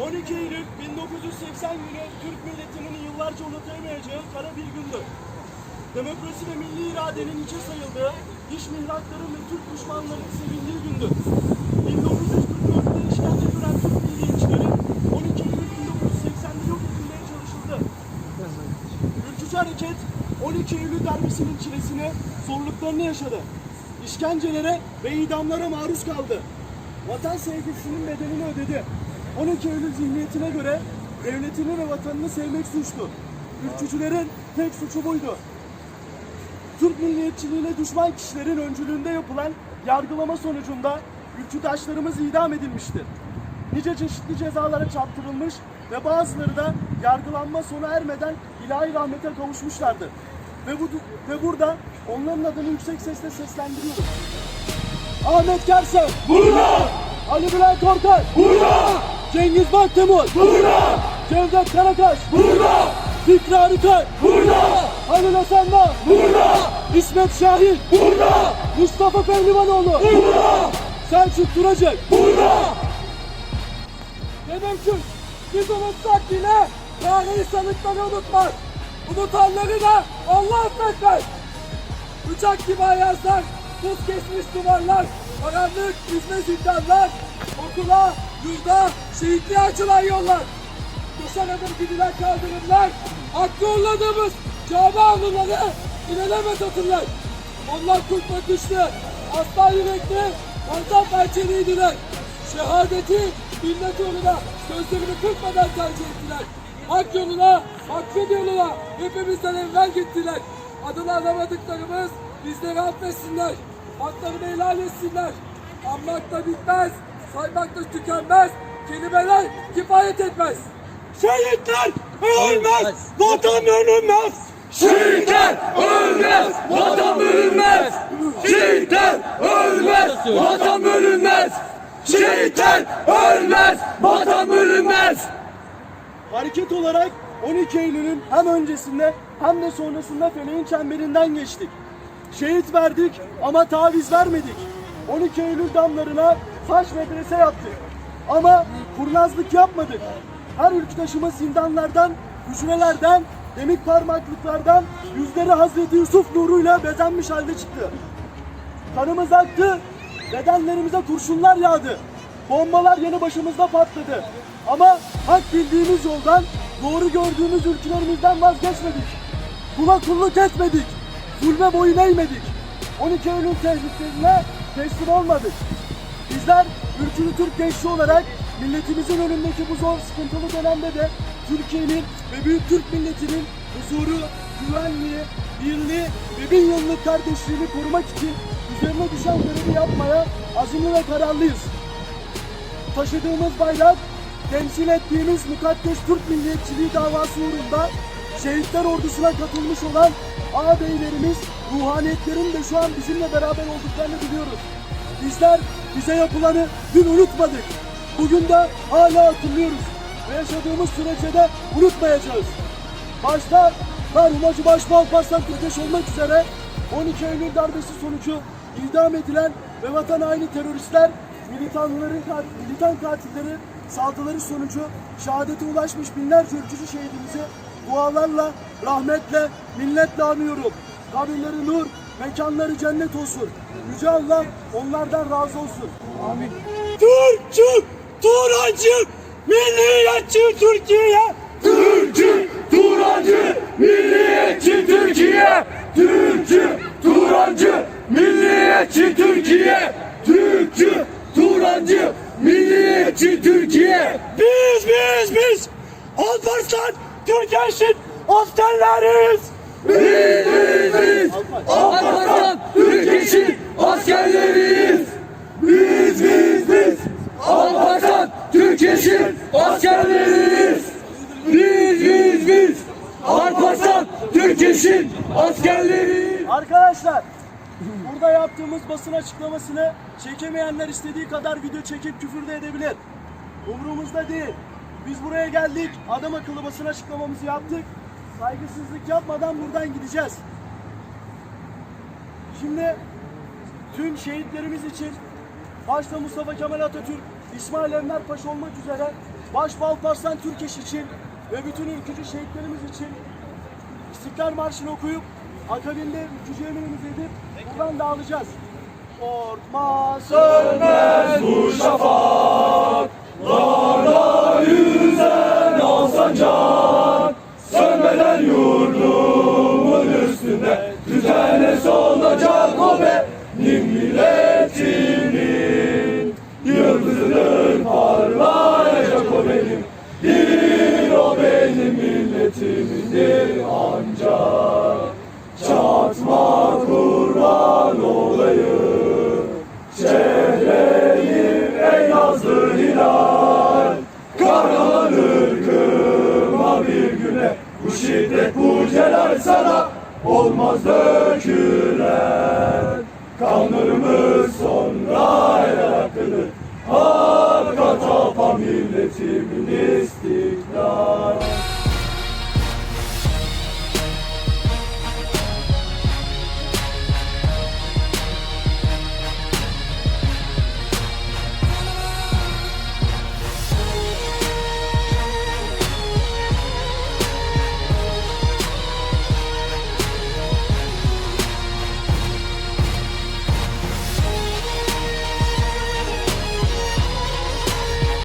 12 Eylül 1980 günü Türk milletinin yıllarca unutamayacağı kara bir gündü. Demokrasi ve milli iradenin içe sayıldığı, iş mihrakların ve Türk düşmanlarının sevildiği gündü. 1944'te işkence gören Türk milliyetçileri 12 Eylül 1980'de yok edilmeye çalışıldı. Ülkücü hareket 12 Eylül darbesinin çilesini, zorluklarını yaşadı. İşkencelere ve idamlara maruz kaldı. Vatan sevgisinin bedelini ödedi. 12 Eylül zihniyetine göre devletini ve vatanını sevmek suçtu. Ülkücülerin tek suçu buydu. Türk milliyetçiliğine düşman kişilerin öncülüğünde yapılan yargılama sonucunda ülküdaşlarımız idam edilmiştir. Nice çeşitli cezalara çarptırılmış ve bazıları da yargılanma sona ermeden ilahi rahmete kavuşmuşlardır. Ve, bu, ve burada onların adını yüksek sesle seslendiriyoruz. Ahmet Kersel. Burada. Ali Bülent Ortaç. Burada. Cengiz Baktemur. Burada. Cevdet Karakaş. Burada. Fikri Arıkay. Burada. Halil Hasan'da. Burada. İsmet Şahin. Burada. Mustafa Pehlivanoğlu. Burada. Selçuk Turacık. Burada. Dedim ki biz unutsak yine tarihi sanıkları unutmaz. Unutanları da Allah affetmez. Bıçak gibi ayazlar, buz kesmiş duvarlar, karanlık yüzme zindanlar, okula, yurda, şehitliğe açılan yollar. Koşan adım gidilen kaldırımlar, hakkı yolladığımız cami avluları, inelemez atırlar. Onlar kurt bakışlı, aslan yürekli, kansan pençeliydiler. Şehadeti millet yoluna gözlerini kırpmadan tercih ettiler. Hak yoluna, hakkın yoluna hepimizden evvel gittiler. Adını alamadıklarımız bizleri affetsinler. Haklarını helal etsinler. Anmak da bitmez, saymak da tükenmez. Kelimeler kifayet etmez. Şehitler ölmez, vatan ölmez. Şehitler ölmez, vatan bölünmez. Şehitler ölmez, vatan bölünmez. Şehitler ölmez, vatan bölünmez. Hareket olarak 12 Eylül'ün hem öncesinde hem de sonrasında feleğin çemberinden geçtik. Şehit verdik ama taviz vermedik. 12 Eylül damlarına taş medrese yaptık. Ama kurnazlık yapmadık. Her ülkütaşımız zindanlardan, hücrelerden, demik parmaklıklardan yüzleri Hazreti Yusuf nuruyla bezenmiş halde çıktı. Kanımız aktı, bedenlerimize kurşunlar yağdı. Bombalar yanı başımızda patladı. Ama hak bildiğimiz yoldan, doğru gördüğümüz ülkelerimizden vazgeçmedik. Kula kulluk etmedik. Zulme boyun eğmedik. 12 Eylül tehditlerine teslim olmadık. Bizler ülkülü Türk gençliği olarak milletimizin önündeki bu zor sıkıntılı dönemde de Türkiye'nin ve büyük Türk milletinin huzuru, güvenliği, birliği ve bin yıllık kardeşliğini korumak için üzerine düşen görevi yapmaya azimli ve kararlıyız. Taşıdığımız bayrak, temsil ettiğimiz mukaddes Türk milliyetçiliği davası uğrunda şehitler ordusuna katılmış olan ağabeylerimiz, ruhaniyetlerin de şu an bizimle beraber olduklarını biliyoruz. Bizler bize yapılanı dün unutmadık. Bugün de hala hatırlıyoruz. Ve yaşadığımız sürece de unutmayacağız. Başta merhum Hacı Başbuğ Alparslan Kökeş olmak üzere 12 Eylül darbesi sonucu idam edilen ve vatan haini teröristler militanların kat- militan katilleri saldırıları sonucu şehadete ulaşmış binlerce ülkücü şehidimizi dualarla, rahmetle, minnetle anıyorum. Kabirleri nur, mekanları cennet olsun. Yüce Allah onlardan razı olsun. Amin. Türkçü, Turancı, milliyetçi Türkiye. Türkçü, Turancı, milliyetçi Türkiye. Türkçü, Turancı, milliyetçi Türkiye. Türkçü, Turancı, milliyetçi Türkiye. Biz biz biz Alparslan Türkeş'in askerleriyiz. Biz biz Alparslan Türkeş'in askerleriyiz. Biz biz biz Alparslan Türkeş'in askerleriyiz. Biz biz biz Alparslan Türkeş'in askerleriyiz. Arkadaşlar burada yaptığımız basın açıklamasını çekemeyenler istediği kadar video çekip küfür de edebilir. Umurumuzda değil. Biz buraya geldik. Adam akıllı basın açıklamamızı yaptık. Saygısızlık yapmadan buradan gideceğiz. Şimdi tüm şehitlerimiz için başta Mustafa Kemal Atatürk, İsmail Enver Paşa olmak üzere Başbuğ Alparslan Türkeş için ve bütün ülkücü şehitlerimiz için İstiklal Marşı'nı okuyup akabinde ülkücü yeminimizi edip buradan dağılacağız. Korkma sönmez bu şafak, dağda yıldızıdır parlayacak o benim. Dir o benim milletimindir ancak. Çatma kurban olayım. Şehreyim ey nazlı hilal. Karalanır kıma bir güne. Bu şiddet bu celal sana Olmaz dökülen